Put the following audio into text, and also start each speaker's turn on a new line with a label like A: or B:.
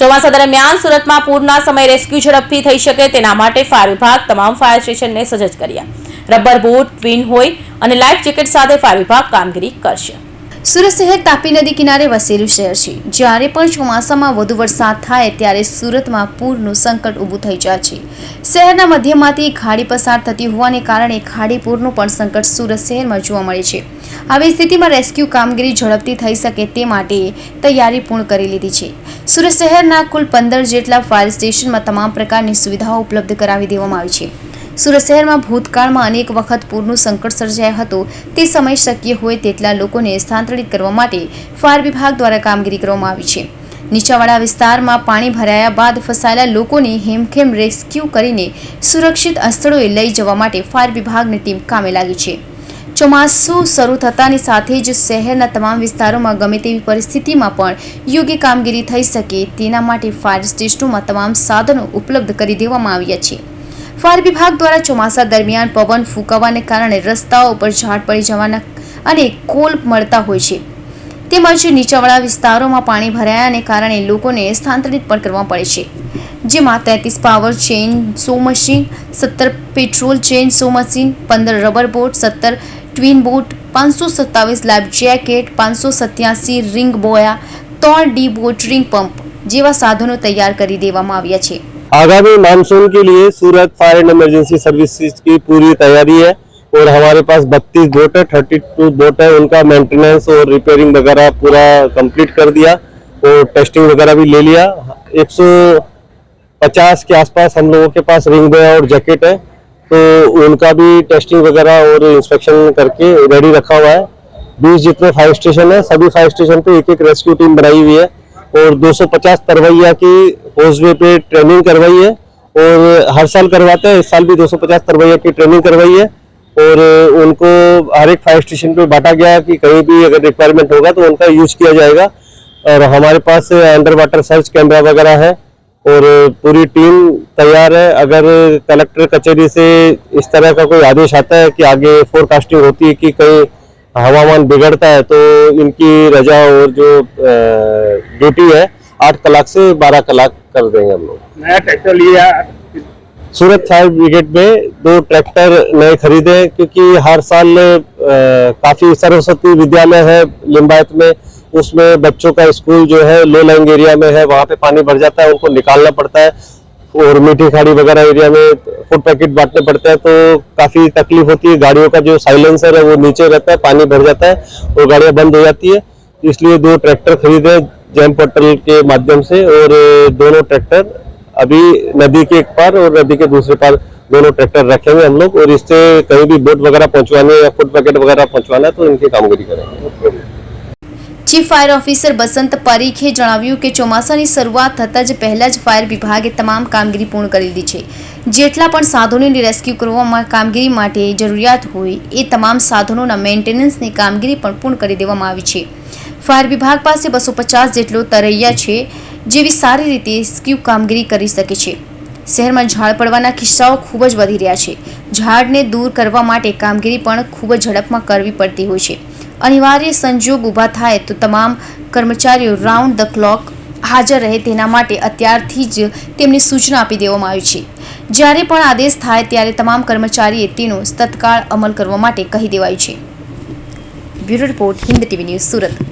A: ચોમાસા દરમિયાન સુરતમાં પૂરના સમયે રેસ્ક્યુ ઝડપથી થઈ શકે તેના માટે ફાયર વિભાગ તમામ ફાયર સ્ટેશનને સજ્જ કર્યા. રબર બૂટ ટ્વિન હોય અને લાઈફ જેકેટ સાથે ફાયર વિભાગ કામગીરી કરશે.
B: સુરત શહેર તાપી નદી કિનારે વસેલું શહેર છે. જ્યારે પણ ચોમાસામાં વધુ વરસાદ થાય ત્યારે સુરતમાં પૂરનું સંકટ ઊભું થઈ જાય છે. શહેરના મધ્યમાંથી ખાડી પસાર થતી હોવાને કારણે ખાડી પૂરનું પણ સંકટ સુરત શહેરમાં જોવા મળે છે. આવી સ્થિતિમાં રેસ્ક્યુ કામગીરી ઝડપથી થઈ શકે તે માટે તૈયારી પૂર્ણ કરી લીધી છે. સુરત શહેરના કુલ પંદર જેટલા ફાયર સ્ટેશનમાં તમામ પ્રકારની સુવિધાઓ ઉપલબ્ધ કરાવી દેવામાં આવી છે. સુરત શહેરમાં ભૂતકાળમાં અનેક વખત પૂરનું સંકટ સર્જાયું હતું. તે સમય શક્ય હોય તેટલા લોકોને સ્થાનાંતરિત કરવા માટે ફાયર વિભાગ દ્વારા કામગીરી કરવામાં આવી છે. નીચાવાળા વિસ્તારમાં પાણી ભરાયા બાદ ફસાયેલા લોકોને હેમખેમ રેસ્ક્યુ કરીને સુરક્ષિત સ્થળોએ લઈ જવા માટે ફાયર વિભાગની ટીમ કામે લાગી છે. ચોમાસું શરૂ થતાની સાથે જ શહેરના તમામ વિસ્તારોમાં ગમે તેવી પરિસ્થિતિમાં પણ યોગ્ય કામગીરી થઈ શકે તેના માટે ફાયર સ્ટેશનોમાં તમામ સાધનો ઉપલબ્ધ કરી દેવામાં આવ્યા છે. ફાયર વિભાગ દ્વારા ચોમાસા દરમિયાન પવન ફૂંકાવાને કારણે રસ્તાઓ પર ઝાડ પડી જવાના અને કોલ મળતા હોય છે. તેમજ નીચાવાળા વિસ્તારોમાં પાણી ભરાયાને કારણે લોકોને સ્થાનાંતરિત પણ કરવા પડે છે. જેમાં તેત્રીસ પાવર ચેન સો મશીન, સત્તર પેટ્રોલ ચેન સો મશીન, પંદર રબર બોટ, સત્તર ટ્વિન બોટ પાંચસો સત્તાવીસ લાઈફ જેકેટ પાંચસો સત્યાસી રિંગ બોયા ત્રણ ડી બોટ રિંગ પંપ જેવા સાધનો તૈયાર કરી દેવામાં આવ્યા છે
C: आगामी मानसून के लिए Surat fire and emergency services की पूरी तैयारी है और हमारे पास बत्तीस बोट है थर्टी टू बोट है उनका मेंटेनेंस और रिपेयरिंग वगैरह पूरा कंप्लीट कर दिया और टेस्टिंग वगैरह भी ले लिया 150 के आसपास हम लोगों के पास रिंग बोया और जैकेट है तो उनका भी टेस्टिंग वगैरह और इंस्पेक्शन करके रेडी रखा हुआ है। बीस जितने फायर स्टेशन है, सभी फायर स्टेशन पे एक एक रेस्क्यू टीम बनाई हुई है और 250 तरवैया की होजवे पे ट्रेनिंग करवाई है और हर साल करवाते हैं, इस साल भी 250 तरवैया की ट्रेनिंग करवाई है और उनको हर एक फायर स्टेशन पे बांटा गया कि कहीं भी अगर रिक्वायरमेंट होगा तो उनका यूज़ किया जाएगा। और हमारे पास अंडर वाटर सर्च कैमरा वगैरह है। और पूरी टीम तैयार है। अगर कलेक्टर कचहरी से इस तरह का कोई आदेश आता है कि आगे फोरकास्टिंग होती है कि कहीं हवामान बिगड़ता है तो इनकी रजा और जो ड्यूटी है आठ कलाक से बारह कलाक कर देंगे हम लोग।
D: नया ट्रैक्टर लिया
C: सूरत फायर ब्रिगेड में दो ट्रैक्टर नए खरीदे क्योंकि हर साल काफ़ी सरस्वती विद्यालय है लिम्बायत में। उसमें बच्चों का स्कूल जो है, लो लाइंग एरिया में है, वहाँ पे पानी भर जाता है, उनको निकालना पड़ता है। और मीठी खाड़ी वगैरह एरिया में फ़ूड पैकेट बांटने पड़ते हैं तो काफ़ी तकलीफ़ होती है। गाड़ियों का जो साइलेंसर है, वो नीचे रहता है, पानी भर जाता है, और गाड़ियाँ बंद हो जाती है। इसलिए दो ट्रैक्टर खरीदे जैम पोर्टल के माध्यम से, और दोनों ट्रैक्टर अभी नदी के एक पार और नदी के दूसरे पार दोनों ट्रैक्टर रखेंगे हम लोग, और इससे कहीं भी बोट वगैरह पहुंचवाने या फ़ूड पैकेट वगैरह पहुंचवाना है तो इनकी कामगिरी करेंगे।
B: ચીફ ફાયર ઓફિસર બસંત પરીખે જણાવ્યું કે ચોમાસાની શરૂઆત થતાં જ પહેલા જ ફાયર વિભાગે તમામ કામગીરી પૂર્ણ કરી દીધી છે. જેટલા પણ સાધનોની રેસ્ક્યુ કરવામાં કામગીરી માટે જરૂરિયાત હોય, એ તમામ સાધનોના મેન્ટેનન્સની કામગીરી પણ પૂર્ણ કરી દેવામાં આવી છે. ફાયર વિભાગ પાસે બસો પચાસ જેટલો તરૈયા છે, જેવી સારી રીતે રેસ્ક્યુ કામગીરી કરી શકે છે. શહેરમાં ઝાડ પડવાના કિસ્સાઓ ખૂબ જ વધી રહ્યા છે. ઝાડને દૂર કરવા માટે કામગીરી પણ ખૂબ જ ઝડપમાં કરવી પડતી હોય છે. અનિવાર્ય સંજોગ ઊભા થાય તો તમામ કર્મચારીઓ રાઉન્ડ ધ ક્લોક હાજર રહે તેના માટે અત્યારથી જ તેમને સૂચના આપી દેવામાં આવી છે. જ્યારે પણ આદેશ થાય ત્યારે તમામ કર્મચારીએ તેનો તત્કાળ અમલ કરવા માટે કહી દેવાયું છે. Bureau report Hind TV news Surat.